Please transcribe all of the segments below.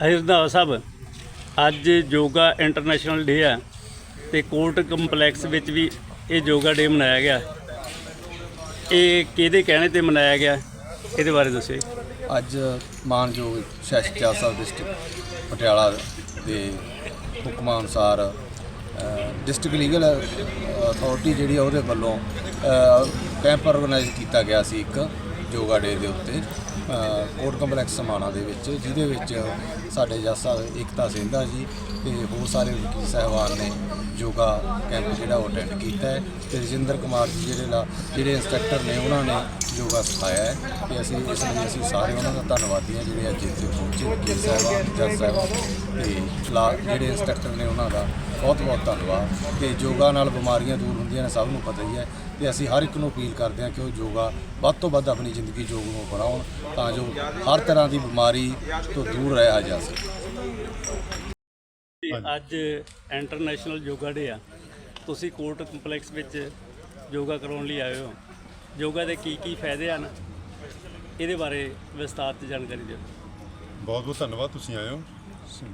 ਰੰਧਾਵਾ ਸਾਹਿਬ ਅੱਜ yoga international day ਆ ਤੇ ਕੋਰਟ ਕੰਪਲੈਕਸ ਵਿੱਚ ਵੀ ਇਹ ਯੋਗਾ ਡੇ ਮਨਾਇਆ ਗਿਆ। ਇਹ ਕਿਹਦੇ ਕਹਿਣੇ ਤੇ ਮਨਾਇਆ ਗਿਆ? ਇਹਦੇ ਬਾਰੇ ਦੱਸਿਓ ਅੱਜ ਮਾਨਯੋਗ ਸੈਸ਼ਨ ਜੱਜ ਸਾਹਿਬ ਡਿਸਟ੍ਰਿਕਟ ਪਟਿਆਲਾ ਦੇ ਹੁਕਮਾਂ ਅਨੁਸਾਰ ਡਿਸਟ੍ਰਿਕਟ ਲੀਗਲ ਅਥਾਰਟੀ ਜਿਹੜੀ ਆ ਉਹਦੇ ਵੱਲੋਂ ਕੈਂਪ ਆਰਗੇਨਾਈਜ਼ ਕੀਤਾ ਗਿਆ ਸੀ ਇੱਕ। ਯੋਗਾ ਡੇ ਦੇ ਉੱਤੇ ਕੋਰਟ ਕੰਪਲੈਕਸ ਸਮਾਣਾ ਦੇ ਵਿੱਚ, ਜਿਹਦੇ ਵਿੱਚ ਸਾਡੇ ਜੱਜ ਸਾਹਿਬ ਏਕਤਾ ਸਿੰਘਾ ਜੀ ਤੇ ਹੋਰ ਸਾਰੇ ਵਕੀਲ ਸਾਹਿਬਾਨ ਨੇ ਯੋਗਾ ਕੈਂਪ ਜਿਹੜਾ ਉਹ ਅਟੈਂਡ ਕੀਤਾ ਹੈ ਤੇ ਰਜਿੰਦਰ ਕੁਮਾਰ ਜੀ ਜਿਹੜੇ ਲਾ, ਜਿਹੜੇ ਇੰਸਟ੍ਰਕਟਰ ਨੇ, ਉਹਨਾਂ ਨੇ ਯੋਗਾ ਸਿਖਾਇਆ ਹੈ ਤੇ ਅਸੀਂ ਇਸ ਲਈ ਅਸੀਂ ਸਾਰੇ ਉਹਨਾਂ ਦਾ ਧੰਨਵਾਦੀ ਹਾਂ ਜਿਹੜੇ ਅੱਜ ਇੱਥੇ ਪਹੁੰਚੇ ਵਕੀਲ ਸਾਹਿਬਾਨ, ਜੱਜ ਸਾਹਿਬਾਨ ਤੇ ਜਿਹੜੇ ਇੰਸਟ੍ਰਕਟਰ ਨੇ ਉਹਨਾਂ ਦਾ ਬਹੁਤ ਬਹੁਤ ਧੰਨਵਾਦ ਤੇ ਯੋਗਾ ਨਾਲ ਬਿਮਾਰੀਆਂ ਦੂਰ ਹੁੰਦੀਆਂ ਨੇ ਸਭ ਨੂੰ ਪਤਾ ਹੀ ਹੈ ਤੇ ਅਸੀਂ ਹਰ ਇੱਕ ਨੂੰ ਅਪੀਲ ਕਰਦੇ ਹਾਂ ਕਿ ਉਹ ਯੋਗਾ ਵੱਧ ਤੋਂ ਵੱਧ ਆਪਣੀ ਜ਼ਿੰਦਗੀ ਯੋਗ ਨੂੰ ਬਣਾਉਣ ਤਾਂ ਜੋ ਹਰ ਤਰ੍ਹਾਂ ਦੀ ਬਿਮਾਰੀ ਤੋਂ ਦੂਰ ਰਹਿਆ ਜਾ ਸਕੇ। ਅੱਜ ਇੰਟਰਨੈਸ਼ਨਲ ਯੋਗਾ ਡੇ ਆ। ਤੁਸੀਂ ਕੋਰਟ ਕੰਪਲੈਕਸ ਵਿੱਚ ਯੋਗਾ ਕਰਾਉਣ ਲਈ ਆਏ ਹੋ। ਯੋਗਾ ਦੇ ਕੀ ਕੀ ਫਾਇਦੇ ਹਨ? ਇਹਦੇ ਬਾਰੇ ਵਿਸਤਾਰ ਤੇ ਜਾਣਕਾਰੀ ਦਿਓ। ਬਹੁਤ ਬਹੁਤ ਧੰਨਵਾਦ ਤੁਸੀਂ ਆਏ ਹੋ।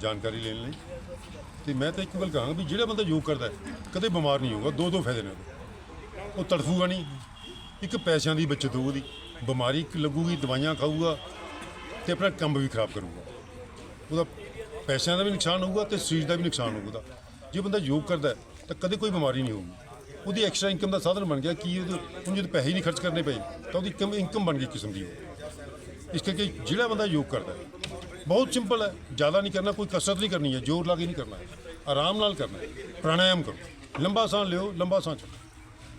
ਜਾਣਕਾਰੀ ਲੈਣ ਲਈ। ਤੇ ਮੈਂ ਤਾਂ ਇੱਕ ਗੱਲ ਕਹਾਂਗਾ ਵੀ ਜਿਹੜਾ ਬੰਦਾ ਯੋਗ ਕਰਦਾ ਹੈ, ਕਦੇ ਬਿਮਾਰ ਨਹੀਂ ਹੋਊਗਾ ਦੋ ਦੋ ਫਾਇਦੇ ਨੇ ਉਹਦੇ। ਉਹ ਤੜਫੂਗਾ ਨਹੀਂ। ਇੱਕ ਪੈਸਿਆਂ ਦੀ ਬਚਤ ਹੋਊ ਉਹਦੀ ਬਿਮਾਰੀ ਇੱਕ ਲੱਗੂਗੀ ਦਵਾਈਆਂ ਖਾਊਗਾ ਤੇ ਆਪਣਾ ਕੰਮ ਵੀ ਖਰਾਬ ਕਰੂਗਾ। ਉਹਦਾ ਪੈਸਿਆਂ ਦਾ ਵੀ ਨੁਕਸਾਨ ਹੋਊਗਾ ਤੇ ਸਰੀਰ ਦਾ ਵੀ ਨੁਕਸਾਨ ਹੋਊਗਾ ਉਹਦਾ। ਜੇ ਬੰਦਾ ਯੋਗ ਕਰਦਾ ਹੈ, ਤਾਂ ਕਦੇ ਕੋਈ ਬਿਮਾਰੀ ਨਹੀਂ ਹੋਊਗੀ। ਉਹਦੀ ਐਕਸਟਰਾ ਇਨਕਮ ਦਾ ਸਾਧਨ ਬਣ ਗਿਆ ਕਿ ਉਹਦੇ ਉਹਨੂੰ ਜਦੋਂ ਪੈਸੇ ਹੀ ਨਹੀਂ ਖਰਚ ਕਰਨੇ ਪਏ ਤਾਂ ਉਹਦੀ ਇਨਕਮ ਇਨਕਮ ਬਣ ਗਈ ਇੱਕ ਕਿਸਮ ਦੀ। ਉਹ ਇਸ ਕਰਕੇ ਜਿਹੜਾ ਬੰਦਾ ਯੋਗ ਕਰਦਾ ਹੈ ਬਹੁਤ ਸਿੰਪਲ ਹੈ। ਜ਼ਿਆਦਾ ਨਹੀਂ ਕਰਨਾ, ਕੋਈ ਕਸਰਤ ਨਹੀਂ ਕਰਨੀ ਹੈ। ਜ਼ੋਰ ਲਾ ਕੇ ਨਹੀਂ ਕਰਨਾ। ਹੈ ਆਰਾਮ ਨਾਲ ਕਰਨਾ ਹੈ। ਪ੍ਰਾਣਾਯਾਮ ਕਰੋ। ਲੰਬਾ ਸਾਹ ਲਿਓ, ਲੰਬਾ ਸਾਹ ਛੱਡੋ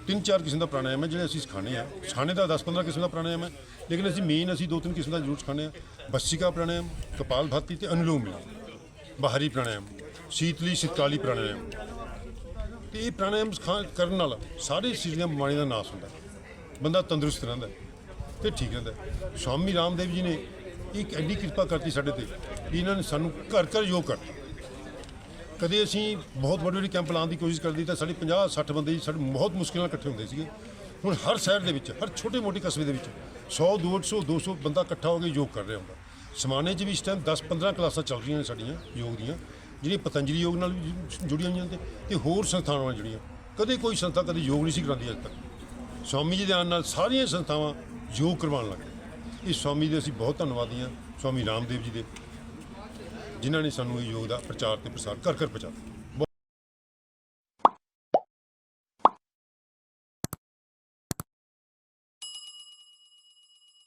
ਤਿੰਨ ਚਾਰ ਕਿਸਮ ਦਾ ਪ੍ਰਾਣਾਯਾਮ ਹੈ, ਜਿਹੜੇ ਅਸੀਂ ਸਿਖਾਣੇ ਆ। ਸਿਖਾਣੇ ਦਾ 10-15 ਕਿਸਮ ਦਾ ਪ੍ਰਾਣਾਯਾਮ ਹੈ, ਲੇਕਿਨ ਅਸੀਂ ਮੇਨ ਅਸੀਂ ਦੋ ਤਿੰਨ ਕਿਸਮ ਦਾ ਜ਼ਰੂਰ ਸਿਖਾਣੇ ਆ। ਭਸਤ੍ਰਿਕਾ ਪ੍ਰਾਣਾਯਾਮ, ਕਪਾਲ ਭਾਤੀ ਤੇ ਅਨੁਲੋਮ ਵਿਲੋਮ ਬਾਹਰੀ ਪ੍ਰਾਣਾਯਾਮ, ਸ਼ੀਤਲੀ ਸ਼ਿਤਕਾਲੀ ਪ੍ਰਾਣਾਯਾਮ। ਤੇ ਇਹ ਪ੍ਰਾਣਾਯਾਮ ਸਿਖਾ, ਕਰਨ ਨਾਲ ਸਾਰੇ ਸਰੀਰ ਦੀਆਂ ਬਿਮਾਰੀਆਂ ਦਾ ਨਾਸ਼ ਹੁੰਦਾ ਬੰਦਾ ਤੰਦਰੁਸਤ ਰਹਿੰਦਾ ਹੈ ਤੇ ਠੀਕ ਰਹਿੰਦਾ ਹੈ। ਸਵਾਮੀ ਰਾਮਦੇਵ ਜੀ ਨੇ ਇਹ ਐਡੀ ਕਿਰਪਾ ਕਰਤੀ ਸਾਡੇ ਤੇ ਵੀ ਇਹਨਾਂ ਨੇ ਸਾਨੂੰ ਘਰ ਘਰ ਯੋਗ ਕਰਤਾ। ਕਦੇ ਅਸੀਂ ਬਹੁਤ ਵੱਡੇ ਵੱਡੇ ਕੈਂਪ ਲਾਉਣ ਦੀ ਕੋਸ਼ਿਸ਼ ਕਰਦੀ ਤਾਂ ਸਾਡੇ 50 60 ਬੰਦੇ ਸਾਡੇ ਬਹੁਤ ਮੁਸ਼ਕਿਲ ਨਾਲ ਇਕੱਠੇ ਹੁੰਦੇ ਸੀਗੇ। ਹੁਣ ਹਰ ਸ਼ਹਿਰ ਦੇ ਵਿੱਚ, ਹਰ ਛੋਟੇ ਮੋਟੇ ਕਸਬੇ ਦੇ ਵਿੱਚ 100 200 200 ਬੰਦਾ ਇਕੱਠਾ ਹੋ ਕੇ ਯੋਗ ਕਰ ਰਿਹਾ ਹੁੰਦਾ। ਸਮਾਨੇ 'ਚ ਵੀ ਇਸ ਟਾਈਮ 10 15 ਕਲਾਸਾਂ ਚੱਲ ਰਹੀਆਂ ਨੇ ਸਾਡੀਆਂ ਯੋਗ ਦੀਆਂ, ਜਿਹੜੀਆਂ ਪਤੰਜਲੀ ਯੋਗ ਨਾਲ ਵੀ ਜੁੜੀਆਂ ਹੋਈਆਂ ਨੇ ਤੇ ਹੋਰ ਸੰਸਥਾਵਾਂ ਨਾਲ ਜੁੜੀਆਂ ਕਦੇ ਕੋਈ ਸੰਸਥਾ ਕਦੇ ਯੋਗ ਨਹੀਂ ਸੀ ਕਰਾਉਂਦੀ ਅੱਜ ਤੱਕ। ਸਵਾਮੀ ਜੀ ਦੇ ਆਉਣ ਨਾਲ ਸਾਰੀਆਂ ਸੰਸਥਾਵਾਂ ਯੋਗ ਕਰਵਾਉਣ ਲੱਗ ਇਸ ਸਵਾਮੀ ਦੇ ਅਸੀਂ ਬਹੁਤ ਧੰਨਵਾਦੀ ਹਾਂ, ਸਵਾਮੀ ਰਾਮਦੇਵ ਜੀ ਦੇ, ਜਿਨ੍ਹਾਂ ਨੇ ਸਾਨੂੰ ਇਹ ਯੋਗ ਦਾ ਪ੍ਰਚਾਰ ਤੇ ਪ੍ਰਸਾਰ ਕਰ ਕਰ ਪਹੁੰਚਾਇਆ।